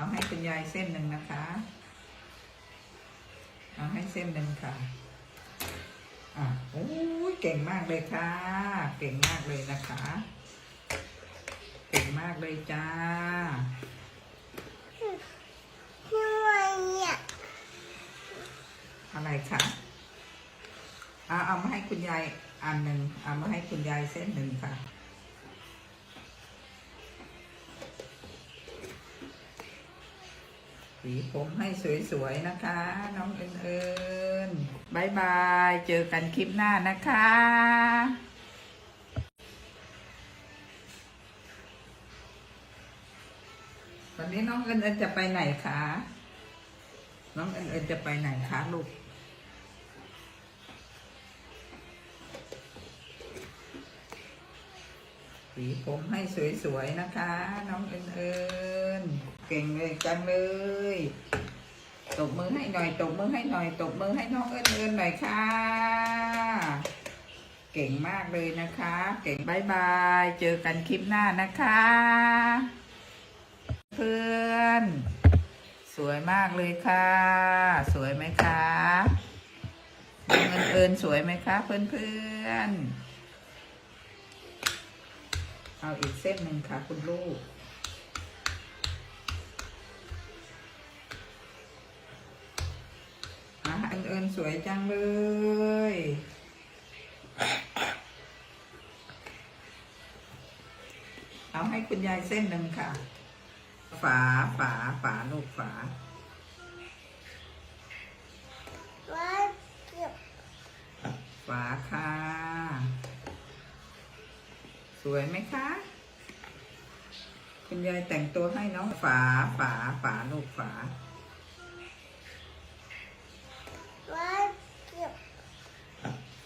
เอาให้คุณยายเส้นหนึ่งนะคะ เอาให้เส้นหนึ่งค่ะ อะโอ้ยเก่งมากเลยค่ะ เก่งมากเลยนะคะ เก่งมากเลยจ้าทำไมเนี่ยอะไรคะเอาเอามาให้คุณยายอันหนึ่งเอามาให้คุณยายเส้นหนึ่งค่ะ สีผมให้สวยๆนะคะ น้องเอิญเอิญบายบาย เจอกันคลิปหน้านะคะวันนี้น้องเอิญเอิญจะไปไหนคะ น้องเอิญเอิญจะไปไหนคะลูกสีผมให้สวยๆนะคะ น้องเอิญ เก่งเลยจังเลยตบมือให้หน่อยตบมือให้หน่อยตบมือให้น้องเอิญเอิญหน่อยค่ะ เก่งมากเลยนะคะ เก่งบายบายเจอกันคลิปหน้านะคะ เพื่อน สวยมากเลยค่ะ สวยไหมคะน้องเอิญเอิญสวยไหมคะ เพื่อนๆเอาอีกเส้นหนึ่งค่ะ คุณลูก อะอันเอิญสวยจังเลย เอาให้คุณยายเส้นหนึ่งค่ะ ฝาฝาฝาลูกฝาฝาค่ะ สวยไหมคะ คุณยายแต่งตัวให้น้องฝาฝาฝาลูกฝาว่าเก็บ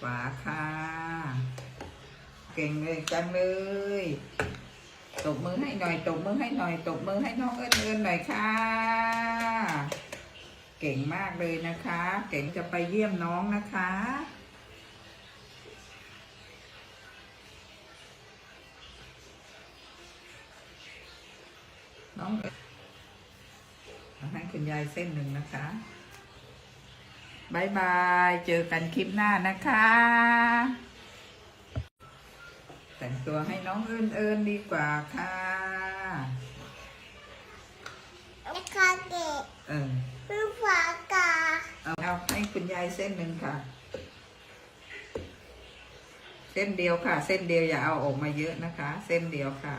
ฝาค่ะ เก่งเลยจังเลยตบมือให้หน่อยตบมือให้หน่อยตบมือให้น้องเอิญเอิญหน่อยค่ะ เก่งมากเลยนะคะ เก่งจะไปเยี่ยมน้องนะคะน้องให้คุณยายเส้นหนึ่งนะคะ บายบาย เจอกันคลิปหน้านะคะ แต่งตัวให้น้องเอิญเอิญดีกว่าค่ะแล้วคาเกะเออคือฝากาเอาเอาให้คุณยายเส้นหนึ่งค่ะ เส้นเดียวค่ะ เส้นเดียวอย่าเอาออกมาเยอะนะคะ เส้นเดียวค่ะ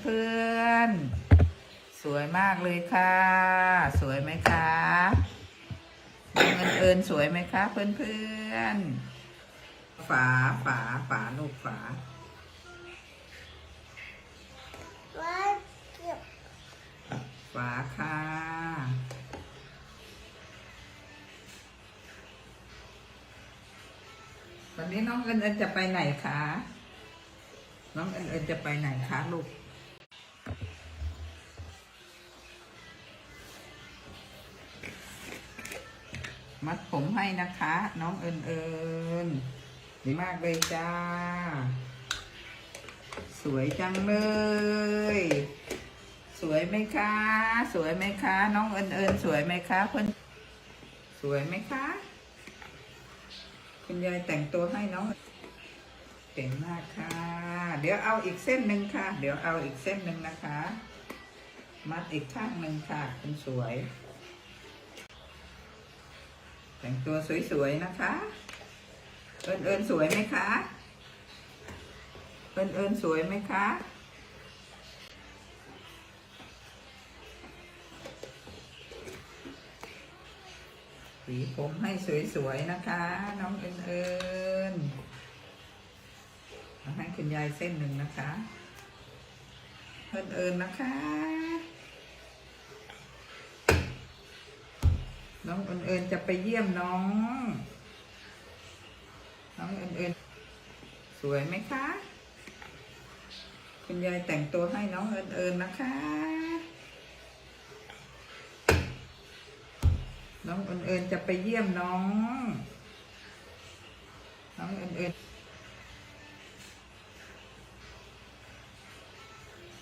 เพื่อน สวยมากเลยค่ะ สวยไหมคะ น้องเอิญเอิญสวยไหมคะเพื่อนเพื่อนฝาฝาฝาลูกฝาฝาค่ะวันนี้น้องเอิญเอิญจะไปไหนคะน้องเอิญเอิญจะไปไหนคะลูก มัดผมให้นะคะ น้องเอิญเอิญดีมากเลยจ้า สวยจังเลย สวยไหมคะ สวยไหมคะ น้องเอิญเอิญสวยไหมคะเพื่อนสวยไหมคะคุณยายแต่งตัวให้น้องเก่งมากค่ะ เดี๋ยวเอาอีกเส้นหนึ่งค่ะ เดี๋ยวเอาอีกเส้นหนึ่งนะคะ มัดอีกข้างหนึ่งค่ะคุณสวย แต่งตัวสวยๆนะคะ เอิญเอิญสวยไหมคะ เอิญเอิญสวยไหมคะสีผมให้สวยๆนะคะ น้องเอิญเอิญให้คุณยายเส้นหนึ่งนะคะ เอิญเอิญนะคะ น้องเอิญเอิญจะไปเยี่ยมน้อง น้องเอิญเอิญสวยไหมคะ คุณยายแต่งตัวให้น้องเอิญเอิญนะคะ น้องเอิญเอิญจะไปเยี่ยมน้อง น้องเอิญเอิญ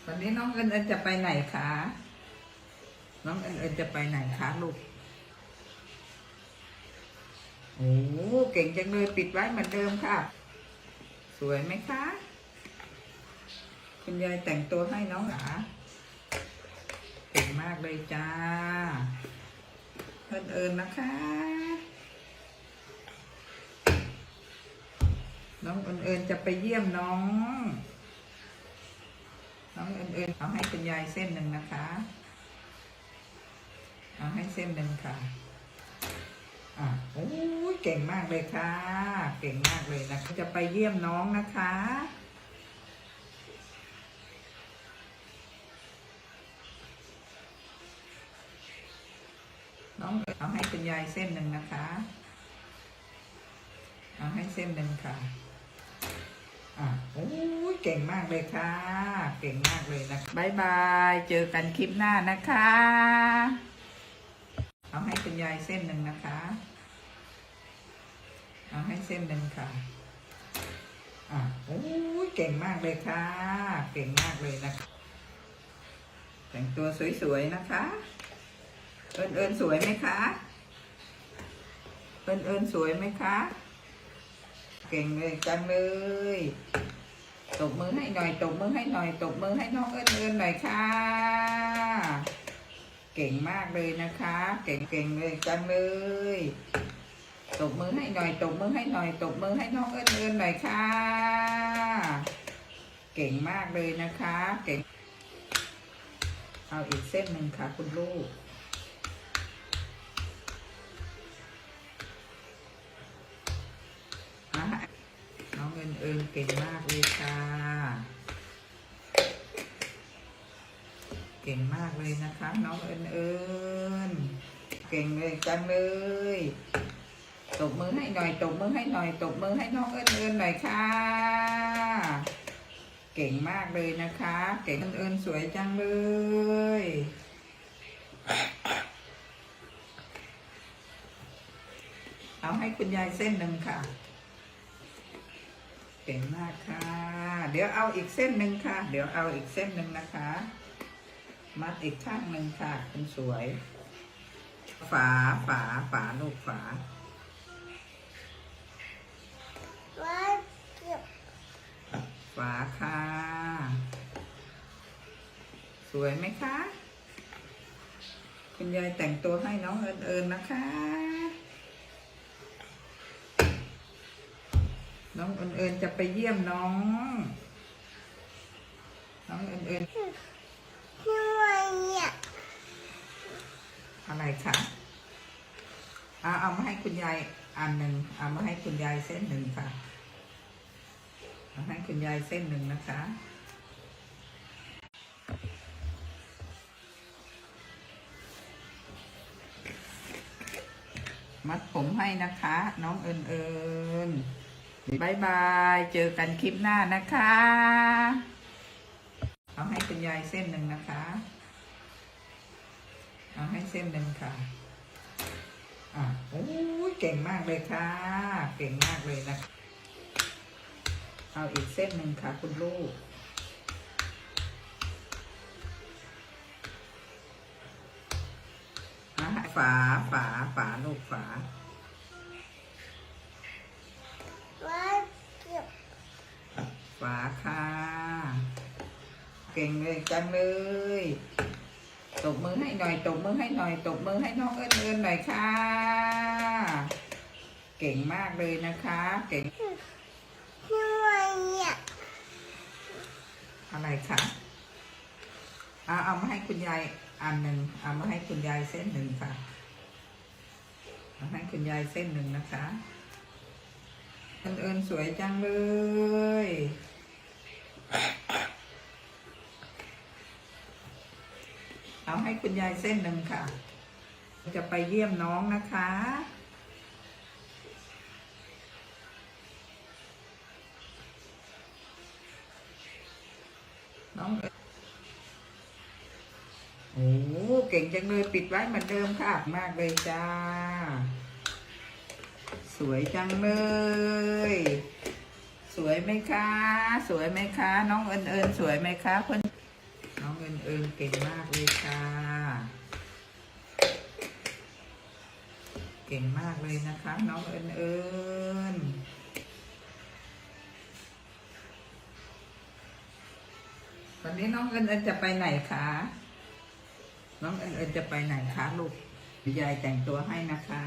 วันวันนี้น้องเอิญเอิญจะไปไหนคะ น้องเอิญเอิญจะไปไหนคะลูก โอ้เก่งจังเลยปิดไว้เหมือนเดิมค่ะ สวยไหมคะ คุณยายแต่งตัวให้น้องหรอเก่งมากเลยจ้าเอิญเอิญนะคะ น้องเอิญเอิญจะไปเยี่ยมน้อง น้องเอิญเอิญเอาให้คุณยายเส้นหนึ่งนะคะ เอาให้เส้นหนึ่งค่ะ อะโอ้ยเก่งมากเลยค่ะ เก่งมากเลยนะจะไปเยี่ยมน้องนะคะ น้องเอาให้คุณยายเส้นหนึ่งนะคะ เอาให้เส้นหนึ่งค่ะอะโอ้ยเก่งมากเลยค่ะ เก่งมากเลยนะบายบาย เจอกันคลิปหน้านะคะ เอาให้คุณยายเส้นหนึ่งนะคะ เอาให้เส้นหนึ่งค่ะอะโอ้ยเก่งมากเลยค่ะ เก่งมากเลยนะคะ แต่งตัวสวยๆนะคะ เอิญเอิญสวยไหมคะ เอิญเอิญสวยไหมคะ เก่งเลยจังเลยตบมือให้หน่อยตบมือให้หน่อยตบมือให้น้องเอิญเอิญหน่อยค่ะ เก่งมากเลยนะคะ เก่งเก่งเลยจังเลยตบมือให้หน่อยตบมือให้หน่อยตบมือให้น้องเอิญเอิญหน่อยค่ะ เก่งมากเลยนะคะ เก่ง เอาอีกเส้นหนึ่งค่ะ คุณลูกน้องเอิญเอิญเก่งมากเลยค่ะ เก่งมากเลยนะคะ น้องเอิญเอิญเก่งเลยจังเลยตบมือให้หน่อยตบมือให้หน่อยตบมือให้น้องเอิญเอิญหน่อยค่ะ เก่งมากเลยนะคะ เก่งเอิญเอิญสวยจังเลยเอาให้คุณยายเส้นหนึ่งค่ะ เก่งมากค่ะ เดี๋ยวเอาอีกเส้นหนึ่งค่ะ เดี๋ยวเอาอีกเส้นหนึ่งนะคะ มัดอีกข้างหนึ่งค่ะคุณสวย ฝาฝาฝาลูกฝาฝาค่ะ สวยไหมคะ คุณยายแต่งตัวให้น้องเอิญเอิญนะคะ น้องเอิญเอิญจะไปเยี่ยมน้อง น้องเอิญเอิญ เนี่ยอะไรคะเอาเอามาให้คุณยายอันหนึ่งเอามาให้คุณยายเส้นหนึ่งค่ะเอาให้คุณยายเส้นหนึ่งนะคะมัดผมให้นะคะ น้องเอิญเอิญบายบาย เจอกันคลิปหน้านะคะ เอาให้คุณยายเส้นหนึ่งนะคะ เอาให้เส้นหนึ่งค่ะอะโอ้ยเก่งมากเลยค่ะ เก่งมากเลยนะ เอาอีกเส้นหนึ่งค่ะ คุณลูกอะฝา ฝา ฝา ลูกฝาฝาค่ะ เก่งเลยจังเลย ตบมือให้หน่อย ตบมือให้หน่อย ตบมือให้น้องเอิญเอิญหน่อยค่ะ เก่งมากเลยนะคะ เก่งทำไมเนี่ยอะไรคะเอาเอามาให้คุณยายอันหนึ่งเอามาให้คุณยายเส้นหนึ่งค่ะเอาให้คุณยายเส้นหนึ่งนะคะเอิญเอิญสวยจังเลย เอาให้คุณยายเส้นหนึ่งค่ะ จะไปเยี่ยมน้องนะคะ น้องเอ๋ยโอ้เก่งจังเลยปิดไว้เหมือนเดิมค่ะ มากเลยจ้า สวยจังเลย สวยไหมคะ สวยไหมคะ น้องเอิญเอิญสวยไหมคะเพื่อน เอิญเก่งมากเลยค่ะ เก่งมากเลยนะคะ น้องเอิญเอิญวันนี้น้องเอิญเอิญจะไปไหนคะ น้องเอิญเอิญจะไปไหนคะลูกยายแต่งตัวให้นะคะ